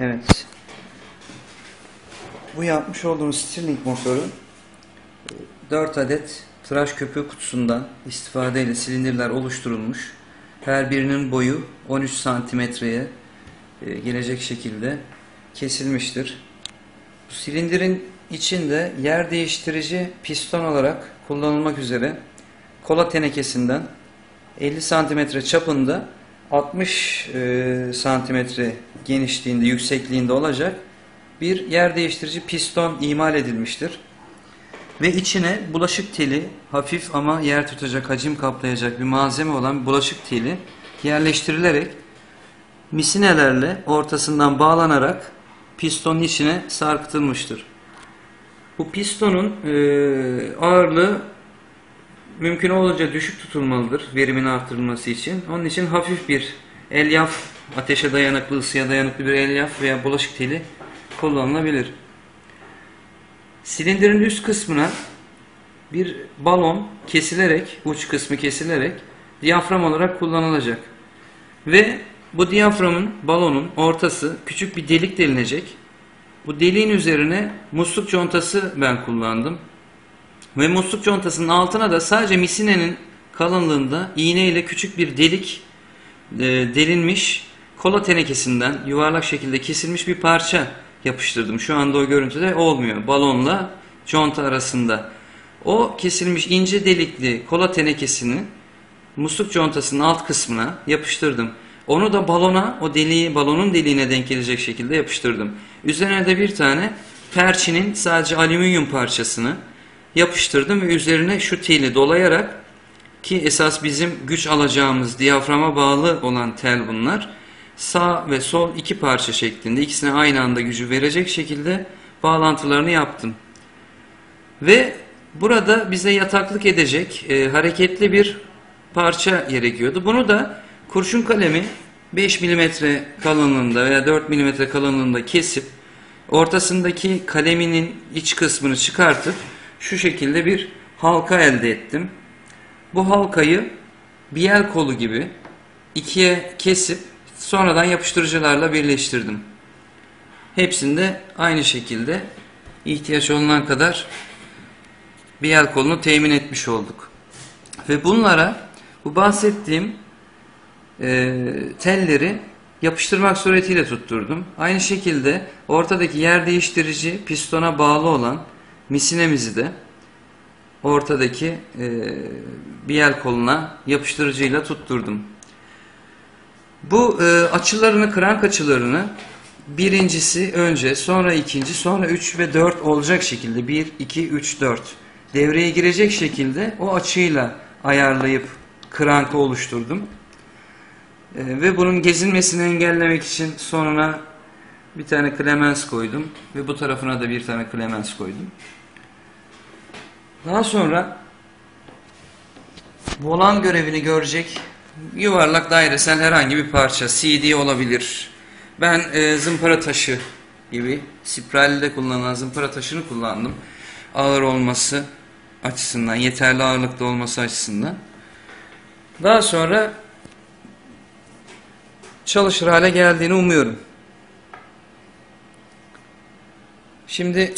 Evet. Bu yapmış olduğumuz Stirling motoru 4 adet tıraş köpüğü kutusundan istifadeyle silindirler oluşturulmuş. Her birinin boyu 13 santimetreye e, gelecek şekilde kesilmiştir. Bu silindirin içinde yer değiştirici piston olarak kullanılmak üzere kola tenekesinden 50 santimetre çapında 60 e, santimetre genişliğinde, yüksekliğinde olacak bir yer değiştirici piston imal edilmiştir. Ve içine bulaşık teli, hafif ama yer tutacak, hacim kaplayacak bir malzeme olan bulaşık teli yerleştirilerek misinelerle ortasından bağlanarak pistonun içine sarkıtılmıştır. Bu pistonun e, ağırlığı mümkün olunca düşük tutulmalıdır verimin artırılması için. Onun için hafif bir elyaf, ateşe dayanıklı, ısıya dayanıklı bir elyaf veya bulaşık teli kullanılabilir. Silindirin üst kısmına bir balon kesilerek, uç kısmı kesilerek diyafram olarak kullanılacak. Ve bu diyaframın, balonun ortası küçük bir delik delinecek. Bu deliğin üzerine musluk contası ben kullandım. Ve musluk contasının altına da sadece misinenin kalınlığında iğne ile küçük bir delik e, delinmiş kola tenekesinden yuvarlak şekilde kesilmiş bir parça yapıştırdım. Şu anda o görüntüde olmuyor. Balonla conta arasında. O kesilmiş ince delikli kola tenekesini musluk contasının alt kısmına yapıştırdım. Onu da balona, o deliği, balonun deliğine denk gelecek şekilde yapıştırdım. Üzerine de bir tane perçinin sadece alüminyum parçasını yapıştırdım ve üzerine şu teli dolayarak ki esas bizim güç alacağımız diyaframa bağlı olan tel bunlar. Sağ ve sol iki parça şeklinde ikisine aynı anda gücü verecek şekilde bağlantılarını yaptım. Ve burada bize yataklık edecek e, hareketli bir parça gerekiyordu. Bunu da kurşun kalemi 5 mm kalınlığında veya 4 mm kalınlığında kesip ortasındaki kaleminin iç kısmını çıkartıp şu şekilde bir halka elde ettim. Bu halkayı biel kolu gibi ikiye kesip sonradan yapıştırıcılarla birleştirdim. Hepsinde aynı şekilde ihtiyaç olunan kadar biel kolunu temin etmiş olduk. Ve bunlara bu bahsettiğim e, telleri yapıştırmak suretiyle tutturdum. Aynı şekilde ortadaki yer değiştirici pistona bağlı olan misinemizi de ortadaki e, biel koluna yapıştırıcıyla tutturdum. Bu e, açılarını, krank açılarını birincisi önce, sonra ikinci, sonra üç ve dört olacak şekilde bir, iki, üç, dört devreye girecek şekilde o açıyla ayarlayıp krankı oluşturdum. E, ve bunun gezinmesini engellemek için sonuna bir tane klemens koydum ve bu tarafına da bir tane klemens koydum. Daha sonra volan görevini görecek yuvarlak dairesel herhangi bir parça CD olabilir. Ben e, zımpara taşı gibi spiralde kullanılan zımpara taşını kullandım. Ağır olması açısından, yeterli ağırlıkta olması açısından. Daha sonra çalışır hale geldiğini umuyorum. Şimdi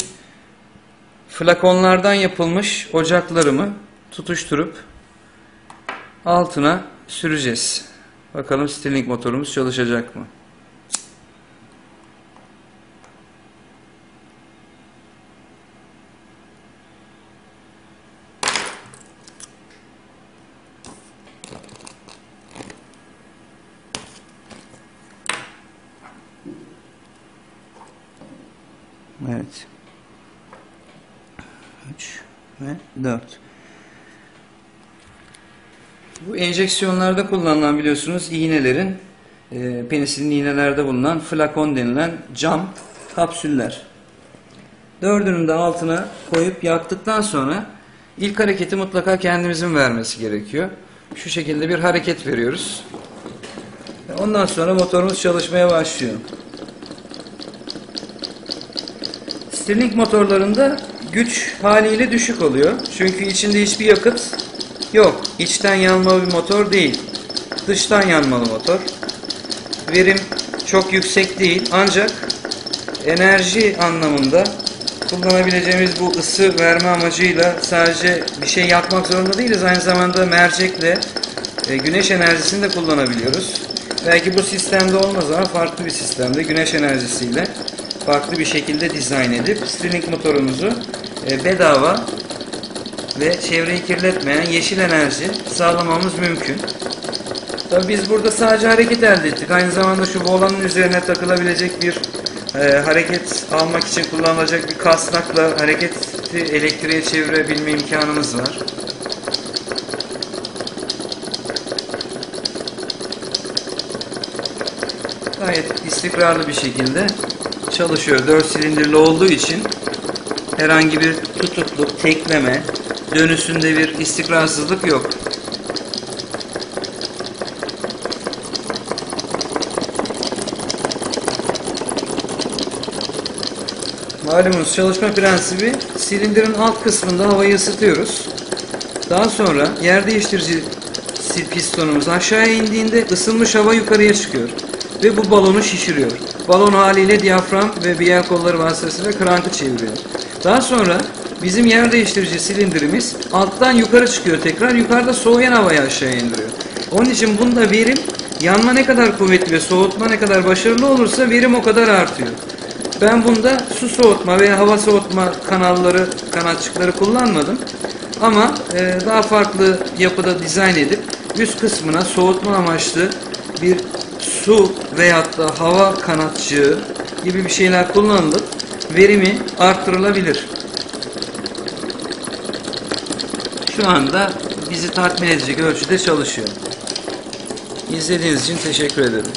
flakonlardan yapılmış ocaklarımı tutuşturup altına süreceğiz. Bakalım Stirling motorumuz çalışacak mı? Evet. 3 ve 4. Bu enjeksiyonlarda kullanılan biliyorsunuz iğnelerin e, penisilin iğnelerde bulunan flakon denilen cam kapsüller. Dördünün de altına koyup yaktıktan sonra ilk hareketi mutlaka kendimizin vermesi gerekiyor. Şu şekilde bir hareket veriyoruz. Ondan sonra motorumuz çalışmaya başlıyor. Stirling motorlarında güç haliyle düşük oluyor. Çünkü içinde hiçbir yakıt yok. İçten yanmalı bir motor değil. Dıştan yanmalı motor. Verim çok yüksek değil ancak enerji anlamında kullanabileceğimiz bu ısı verme amacıyla sadece bir şey yapmak zorunda değiliz. Aynı zamanda mercekle e, güneş enerjisini de kullanabiliyoruz. Belki bu sistemde olmaz ama farklı bir sistemde güneş enerjisiyle farklı bir şekilde dizayn edip Stirling motorumuzu e, bedava ve çevreyi kirletmeyen yeşil enerji sağlamamız mümkün. Tabii biz burada sadece hareket elde ettik. Aynı zamanda şu volanın üzerine takılabilecek bir e, hareket almak için kullanılacak bir kasnakla hareketi elektriğe çevirebilme imkanımız var. Gayet istikrarlı bir şekilde çalışıyor. 4 silindirli olduğu için herhangi bir tutukluk, tekleme, dönüşünde bir istikrarsızlık yok. Malumunuz çalışma prensibi silindirin alt kısmında havayı ısıtıyoruz. Daha sonra yer değiştirici pistonumuz aşağıya indiğinde ısınmış hava yukarıya çıkıyor. Ve bu balonu şişiriyor. Balon haliyle diyafram ve biyer kolları vasıtasıyla krankı çeviriyor. Daha sonra bizim yer değiştirici silindirimiz alttan yukarı çıkıyor tekrar. Yukarıda soğuyan havayı aşağıya indiriyor. Onun için bunda verim yanma ne kadar kuvvetli ve soğutma ne kadar başarılı olursa verim o kadar artıyor. Ben bunda su soğutma veya hava soğutma kanalları, kanatçıkları kullanmadım. Ama e, daha farklı yapıda dizayn edip üst kısmına soğutma amaçlı bir su veyahut da hava kanatçığı gibi bir şeyler kullanılıp verimi arttırılabilir. Şu anda bizi tatmin edecek ölçüde çalışıyor. İzlediğiniz için teşekkür ederim.